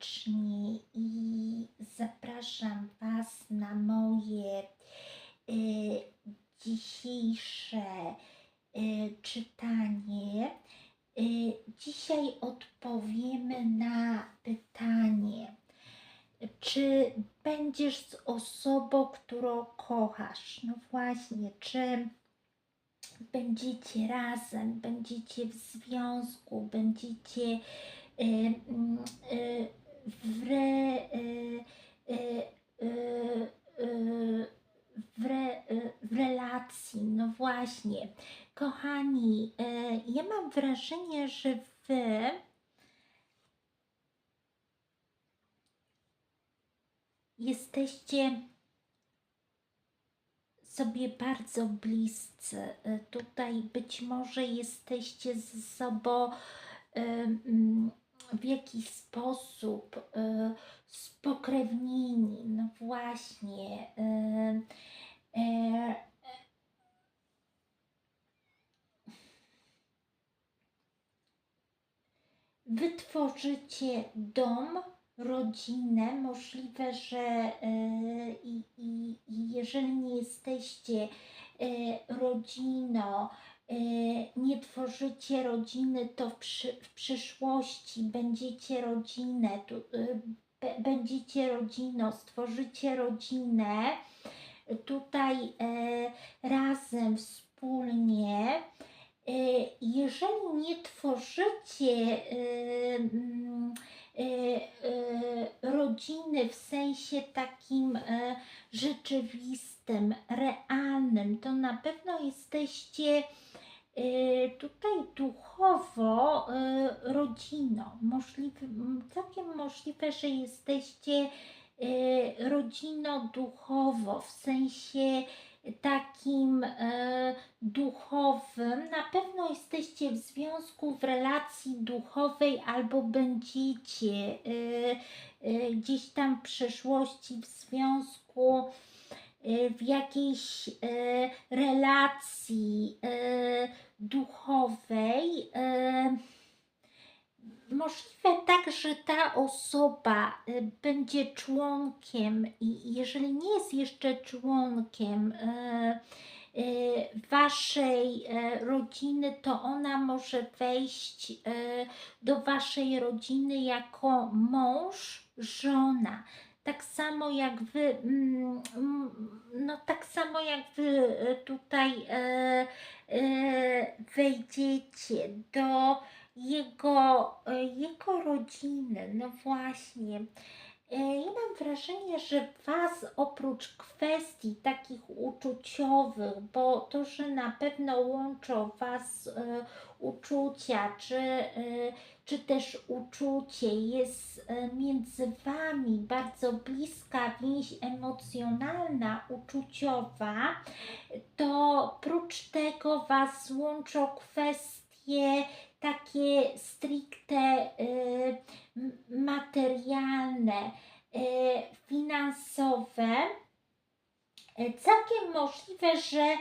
serdecznie i zapraszam Was na moje y, dzisiejsze y, czytanie. Y, dzisiaj odpowiemy na pytanie, czy będziesz z osobą, którą kochasz? No właśnie, czy będziecie razem, będziecie w związku, będziecie y, mm, y, w, re, y, y, y, w, re, w relacji. No właśnie, kochani, ja mam wrażenie, że wy jesteście sobie bardzo bliscy. Tutaj być może jesteście ze sobą w jakiś sposób y, spokrewnieni. No właśnie. y, e, Wytworzycie dom, rodzinę. Możliwe, że i, i, i jeżeli nie jesteście rodziną, nie tworzycie rodziny, to w, przy, w przyszłości będziecie rodzinę, tu, e, be- będziecie rodziną, stworzycie rodzinę tutaj e, razem, wspólnie. E, Jeżeli nie tworzycie e, mm, e, e, rodziny w sensie takim e, rzeczywistym, realnym, to na pewno jesteście e, tutaj duchowo e, rodziną. Możliwe, całkiem możliwe, że jesteście e, rodziną duchowo, w sensie takim e, duchowym. Na pewno jesteście w związku, w relacji duchowej albo będziecie e, e, gdzieś tam w przyszłości w związku, e, w jakiejś e, relacji e, duchowej. E, Możliwe tak, że ta osoba y, będzie członkiem i jeżeli nie jest jeszcze członkiem y, y, waszej rodziny, to ona może wejść do waszej rodziny jako mąż, żona. Tak samo jak wy, mm, mm, no tak samo jak wy tutaj wejdziecie do jego, e, jego rodziny, no właśnie. E, Ja mam wrażenie, że Was oprócz kwestii takich uczuciowych, bo to, że na pewno łączą Was e, uczucia, czy, czy też uczucie jest między Wami bardzo bliska więź emocjonalna, uczuciowa, to prócz tego Was łączą kwestie takie stricte y, materialne, y, finansowe, y, całkiem możliwe, że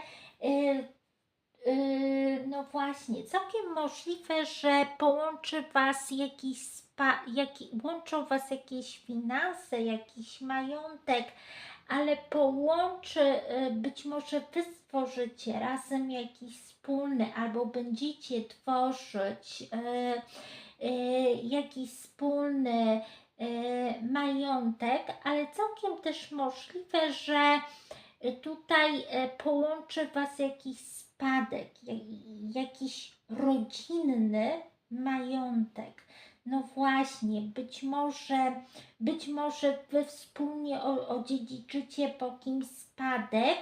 no właśnie, całkiem możliwe, że połączy Was jakiś spa, jaki, łączą Was jakieś finanse, jakiś majątek, ale połączy, y, być może Wy stworzycie razem jakiś wspólny, albo będziecie tworzyć y, y, jakiś wspólny majątek, ale całkiem też możliwe, że tutaj połączy Was jakiś spadek, ja- jakiś rodzinny majątek. No właśnie, być może, być może Wy wspólnie odziedziczycie po kimś spadek,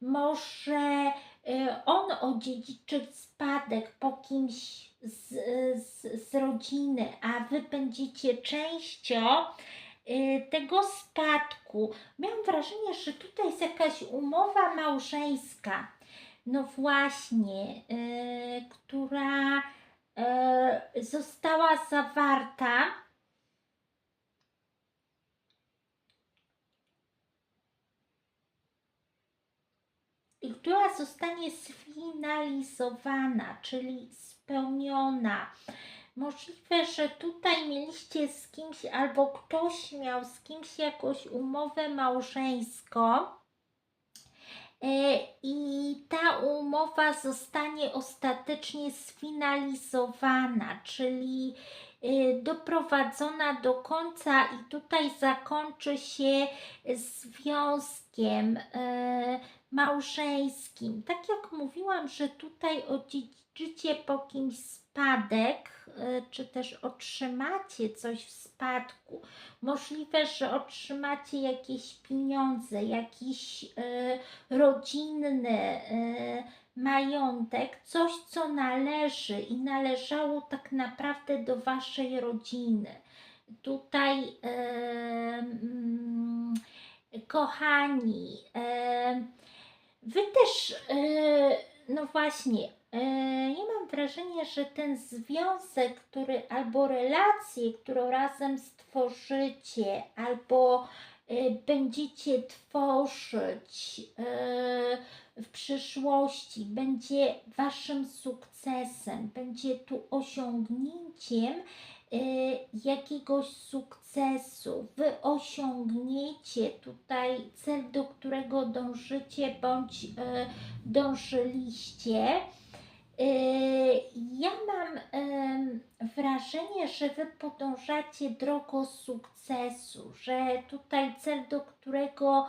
może y, on odziedziczy spadek po kimś z, z, z rodziny, a Wy będziecie częścią y, tego spadku. Miałam wrażenie, że tutaj jest jakaś umowa małżeńska. No właśnie, y, która została zawarta. I która zostanie sfinalizowana, czyli spełniona. Możliwe, że tutaj mieliście z kimś, albo ktoś miał z kimś jakąś umowę małżeńską. E, I umowa zostanie ostatecznie sfinalizowana, czyli e, doprowadzona do końca, i tutaj zakończy się związkiem e, małżeńskim. Tak jak mówiłam, że tutaj odziedziczycie po kimś spadek, e, czy też otrzymacie coś w spadku. Możliwe, że otrzymacie jakieś pieniądze, jakiś rodzinny majątek, coś co należy i należało tak naprawdę do waszej rodziny. Tutaj mm, kochani, e, wy też, e, no właśnie, e, ja mam wrażenie, że ten związek, który albo relację, którą razem stworzycie, albo e, będziecie tworzyć w przyszłości, będzie waszym sukcesem, będzie tu osiągnięciem e, jakiegoś sukcesu. Wy osiągniecie tutaj cel, do którego dążycie bądź e, dążyliście. E, Ja mam wrażenie, że Wy podążacie drogą sukcesu, że tutaj cel, do którego,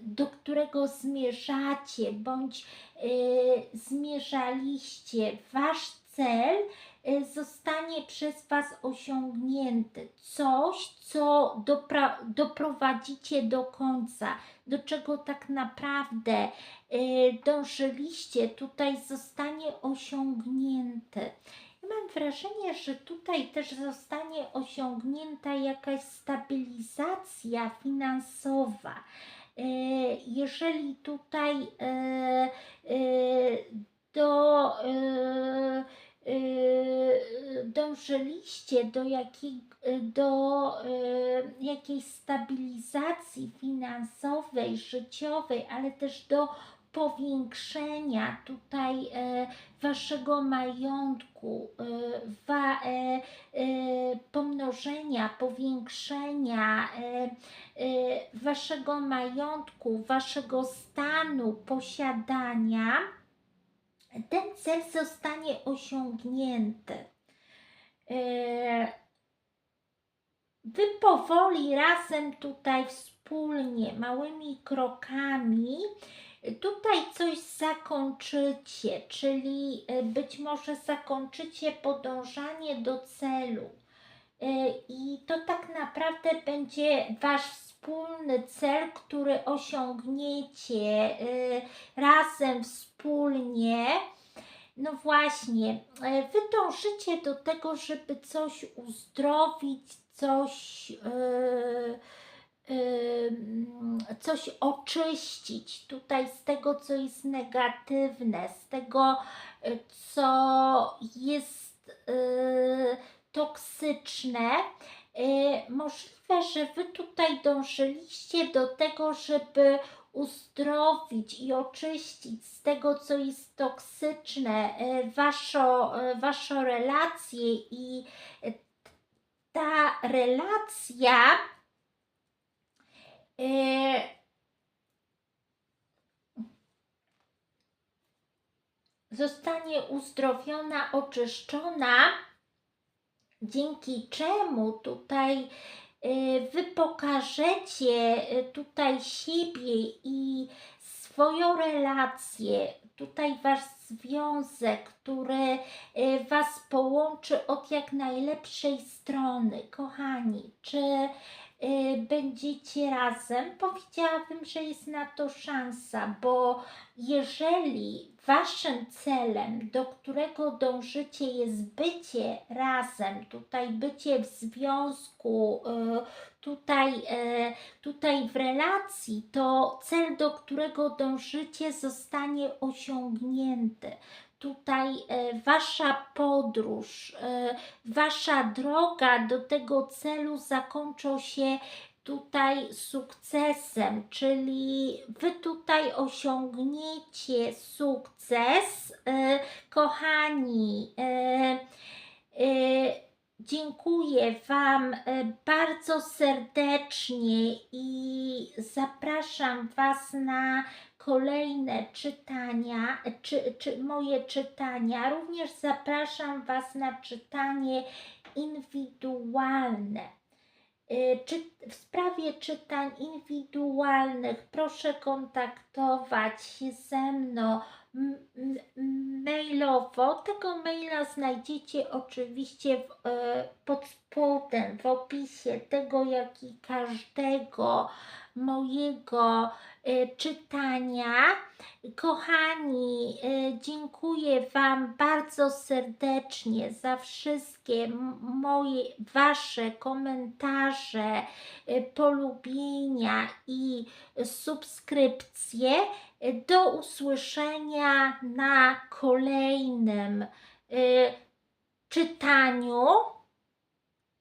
do którego zmierzacie, bądź e, zmierzaliście, Wasz cel e, zostanie przez Was osiągnięty. Coś, co doprowadzicie do końca, do czego tak naprawdę e, dążyliście, tutaj zostanie osiągnięte. Wrażenie, że tutaj też zostanie osiągnięta jakaś stabilizacja finansowa. E, Jeżeli tutaj e, e, do dążyliście do, jakiej, do jakiejś stabilizacji finansowej, życiowej, ale też do powiększenia tutaj e, waszego majątku, e, wa, e, e, pomnożenia, powiększenia e, e, waszego majątku, waszego stanu posiadania, ten cel zostanie osiągnięty. E, Wy powoli razem tutaj wspólnie, małymi krokami, tutaj coś zakończycie, czyli e, być może zakończycie podążanie do celu. E, I to tak naprawdę będzie wasz wspólny cel, który osiągniecie e, razem, wspólnie. No właśnie, wy dążycie do tego, żeby coś uzdrowić, coś, mm, coś oczyścić tutaj z tego, co jest negatywne, z tego, e, co jest e, toksyczne. Możliwe, że wy tutaj dążyliście do tego, żeby uzdrowić i oczyścić z tego, co jest toksyczne, waszo, e, waszą relację i ta relacja e, zostanie uzdrowiona, oczyszczona, dzięki czemu tutaj y, wy pokażecie y, tutaj siebie i swoją relację, tutaj wasz związek, który y, was połączy od jak najlepszej strony. Kochani, czy y, będziecie razem? Powiedziałabym, że jest na to szansa, bo jeżeli waszym celem, do którego dążycie, jest bycie razem, tutaj bycie w związku, y, tutaj, y, tutaj w relacji, to cel, do którego dążycie, zostanie osiągnięty. Tutaj e, wasza podróż, e, wasza droga do tego celu zakończą się tutaj sukcesem, czyli wy tutaj osiągniecie sukces E, kochani, e, e, dziękuję Wam e, bardzo serdecznie i zapraszam Was na kolejne czytania, e, czy, czy moje czytania. Również zapraszam Was na czytanie indywidualne. Y, Czy w sprawie czytań indywidualnych proszę kontaktować się ze mną mailowo. Tego maila znajdziecie oczywiście w, e, pod spodem, w opisie tego, jak i każdego mojego e, czytania. Kochani, e, dziękuję Wam bardzo serdecznie za wszystkie moje, Wasze komentarze, polubienia i subskrypcje. E, Do usłyszenia na kolejnym e, czytaniu.